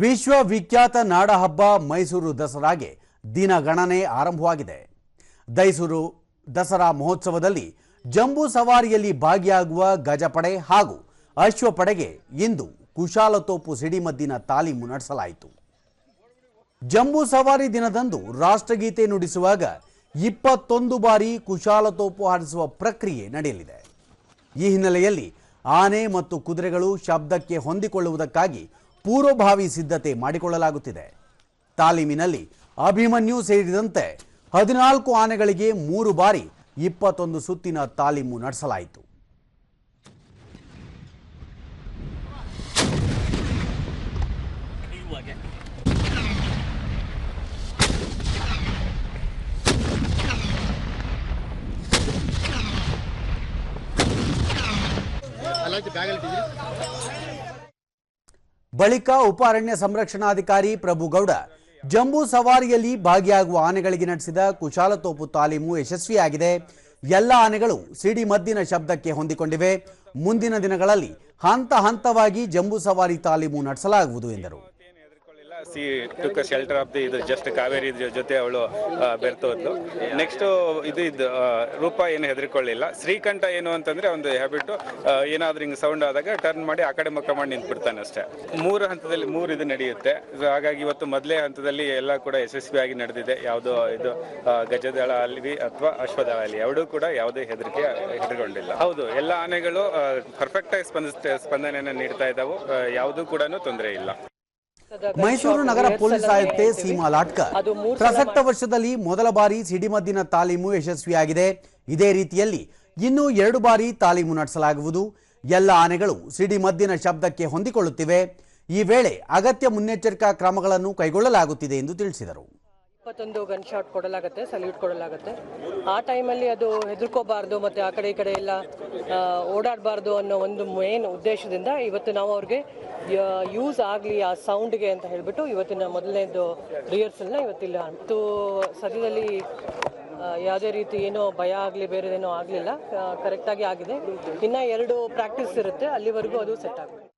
ವಿಶ್ವವಿಖ್ಯಾತ ನಾಡಹಬ್ಬ ಮೈಸೂರು ದಸರಾಗೆ ದಿನಗಣನೆ ಆರಂಭವಾಗಿದೆ. ದೈಸೂರು ದಸರಾ ಮಹೋತ್ಸವದಲ್ಲಿ ಜಂಬೂ ಸವಾರಿಯಲ್ಲಿ ಭಾಗಿಯಾಗುವ ಗಜಪಡೆ ಹಾಗೂ ಅಶ್ವಪಡೆಗೆ ಇಂದು ಕುಶಾಲತೋಪು ಸಿಡಿಮದ್ದಿನ ತಾಲೀಮು ನಡೆಸಲಾಯಿತು. ಜಂಬೂ ಸವಾರಿ ದಿನದಂದು ರಾಷ್ಟ್ರಗೀತೆ ನುಡಿಸುವಾಗ ಇಪ್ಪತ್ತೊಂದು ಬಾರಿ ಕುಶಾಲತೋಪು ಹಾರಿಸುವ ಪ್ರಕ್ರಿಯೆ ನಡೆಯಲಿದೆ. ಈ ಹಿನ್ನೆಲೆಯಲ್ಲಿ ಆನೆ ಮತ್ತು ಕುದುರೆಗಳು ಶಬ್ದಕ್ಕೆ ಹೊಂದಿಕೊಳ್ಳುವುದಕ್ಕಾಗಿ ಪೂರ್ವಭಾವಿ ಸಿದ್ಧತೆ ಮಾಡಿಕೊಳ್ಳಲಾಗುತ್ತಿದೆ. ತಾಲೀಮಿನಲ್ಲಿ ಅಭಿಮನ್ಯು ಸೇರಿದಂತೆ ಹದಿನಾಲ್ಕು ಆನೆಗಳಿಗೆ ಮೂರು ಬಾರಿ ಇಪ್ಪತ್ತೊಂದು ಸುತ್ತಿನ ತಾಲೀಮು ನಡೆಸಲಾಯಿತು. ಬಳಿಕ ಉಪ ಅರಣ್ಯ ಸಂರಕ್ಷಣಾಧಿಕಾರಿ ಪ್ರಭುಗೌಡ ಜಂಬೂ ಸವಾರಿಯಲ್ಲಿ ಭಾಗಿಯಾಗುವ ಆನೆಗಳಿಗೆ ನಡೆಸಿದ ಕುಶಾಲತೋಪು ತಾಲೀಮು ಯಶಸ್ವಿಯಾಗಿದೆ. ಎಲ್ಲ ಆನೆಗಳು ಸಿಡಿ ಮದ್ದಿನ ಶಬ್ದಕ್ಕೆ ಹೊಂದಿಕೊಂಡಿವೆ. ಮುಂದಿನ ದಿನಗಳಲ್ಲಿ ಹಂತ ಹಂತವಾಗಿ ಜಂಬೂ ಸವಾರಿ ತಾಲೀಮು ನಡೆಸಲಾಗುವುದು ಎಂದರು. She took shelter of the ಇದು ಜಸ್ಟ್ ಕಾವೇರಿ ಜೊತೆ ಅವಳು ಬೆರ್ತೋದ್ಲು. ನೆಕ್ಸ್ಟ್ ಇದು ಇದು ರೂಪ ಏನು ಹೆದರಿಕೊಳ್ಳಿಲ್ಲ. ಶ್ರೀಕಂಠ ಏನು ಅಂತಂದ್ರೆ ಒಂದು ಹ್ಯಾಬಿಟ್ ಏನಾದ್ರೂ ಹಿಂಗೆ ಸೌಂಡ್ ಆದಾಗ ಟರ್ನ್ ಮಾಡಿ ಆ ಕಡೆ ಮುಖ ಮಾಡಿ ನಿಂತ್ಬಿಡ್ತಾನೆ ಅಷ್ಟೇ. ಮೂರು ಹಂತದಲ್ಲಿ ಮೂರು ಇದು ನಡೆಯುತ್ತೆ. ಹಾಗಾಗಿ ಇವತ್ತು ಮೊದಲೇ ಹಂತದಲ್ಲಿ ಎಲ್ಲ ಕೂಡ ಯಶಸ್ವಿಯಾಗಿ ನಡೆದಿದೆ. ಯಾವುದೋ ಇದು ಗಜದಳ ಅಲ್ಲಿ ಅಥವಾ ಅಶ್ವದಳ ಅಲ್ಲಿ ಎರಡೂ ಕೂಡ ಯಾವುದೇ ಹೆದರಿಕೆ ಹೆದರ್ಕೊಂಡಿಲ್ಲ. ಹೌದು, ಎಲ್ಲ ಆನೆಗಳು ಪರ್ಫೆಕ್ಟ್ ಆಗಿ ಸ್ಪಂದಿಸ್ ಸ್ಪಂದನೆಯನ್ನು ನೀಡ್ತಾ ಇದ್ದಾವೆ. ಯಾವುದೂ ಕೂಡ ತೊಂದರೆ ಇಲ್ಲ. ಮೈಸೂರು ನಗರ ಪೊಲೀಸ್ ಆಯುಕ್ತೆ ಸೀಮಾ ಲಾಟ್ಕರ್. ಪ್ರಸಕ್ತ ವರ್ಷದಲ್ಲಿ ಮೊದಲ ಬಾರಿ ಸಿಡಿಮದ್ದಿನ ತಾಲೀಮು ಯಶಸ್ವಿಯಾಗಿದೆ. ಇದೇ ರೀತಿಯಲ್ಲಿ ಇನ್ನೂ ಎರಡು ಬಾರಿ ತಾಲೀಮು ನಡೆಸಲಾಗುವುದು. ಎಲ್ಲ ಆನೆಗಳು ಸಿಡಿಮದ್ದಿನ ಶಬ್ದಕ್ಕೆ ಹೊಂದಿಕೊಳ್ಳುತ್ತಿವೆ. ಈ ವೇಳೆ ಅಗತ್ಯ ಮುನ್ನೆಚ್ಚರಿಕಾ ಕ್ರಮಗಳನ್ನು ಕೈಗೊಳ್ಳಲಾಗುತ್ತಿದೆ ಎಂದು ತಿಳಿಸಿದರು. ಇಪ್ಪತ್ತೊಂದು ಗನ್ ಶಾಟ್ ಕೊಡಲಾಗುತ್ತೆ ಸಲ್ಯೂಟ್ ಕೊಡಲಾಗುತ್ತೆ. ಆ ಟೈಮಲ್ಲಿ ಅದು ಹೆದರ್ಕೋಬಾರ್ದು ಮತ್ತು ಆ ಕಡೆ ಈ ಕಡೆ ಎಲ್ಲ ಓಡಾಡಬಾರ್ದು ಅನ್ನೋ ಒಂದು ಮೇನ್ ಉದ್ದೇಶದಿಂದ ಇವತ್ತು ನಾವು ಅವ್ರಿಗೆ ಯೂಸ್ ಆಗಲಿ ಆ ಸೌಂಡ್ಗೆ ಅಂತ ಹೇಳಿಬಿಟ್ಟು ಇವತ್ತಿನ ಮೊದಲನೇದು ರಿಹರ್ಸಲ್ನ ಇವತ್ತಿಲ್ಲ. ಮತ್ತು ಸದ್ಯದಲ್ಲಿ ಯಾವುದೇ ರೀತಿ ಏನೋ ಭಯ ಆಗಲಿ, ಬೇರೆದೇನೋ ಆಗಲಿಲ್ಲ ಕರೆಕ್ಟಾಗಿ ಆಗಿದೆ. ಇನ್ನೂ ಎರಡು ಪ್ರಾಕ್ಟೀಸ್ ಇರುತ್ತೆ, ಅಲ್ಲಿವರೆಗೂ ಅದು ಸೆಟ್ ಆಗುತ್ತೆ.